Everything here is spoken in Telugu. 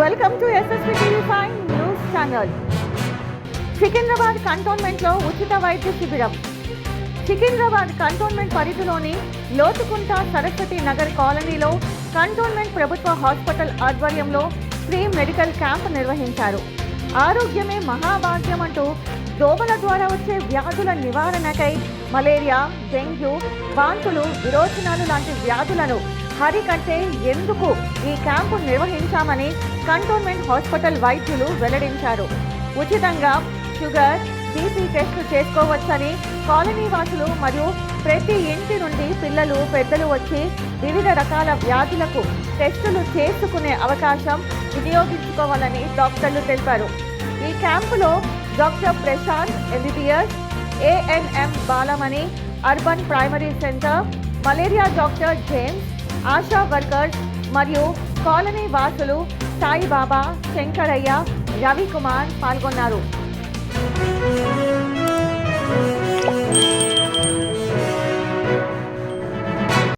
Welcome to SSP TV five news channel Secunderabad కంటోన్మెంట్లో ఉచిత వైద్య శిబిరం. సికింద్రాబాద్ కంటోన్మెంట్ పరిధిలోని లోతుకుంట సరస్వతి నగర్ కాలనీలో కంటోన్మెంట్ ప్రభుత్వ హాస్పిటల్ ఆధ్వర్యంలో ఫ్రీ మెడికల్ క్యాంప్ నిర్వహించారు. ఆరోగ్యమే మహాభాగ్యం అంటూ దోమల ద్వారా వచ్చే వ్యాధుల నివారణకై మలేరియా డెంగ్యూ వాంతులు విరోచనాలు లాంటి వ్యాధులను హరికంటే ఎందుకు ఈ క్యాంపు నిర్వహించామని కంటోన్మెంట్ హాస్పిటల్ వైద్యులు వెల్లడించారు. ఉచితంగా షుగర్ బీపీ టెస్టులు చేసుకోవచ్చని కాలనీ వాసులు మరియు ప్రతి ఇంటి నుండి పిల్లలు పెద్దలు వచ్చి వివిధ రకాల వ్యాధులకు టెస్టులు చేసుకునే అవకాశం వినియోగించుకోవాలని డాక్టర్లు తెలిపారు. ఈ క్యాంపులో doctor Prashant MBBS ANM Balamani urban primary centre malaria doctor James ASHA workers మరియు కాలనీ వాసులు సాయిబాబా శంకరయ్య రవికుమార్ పాల్గొన్నారు.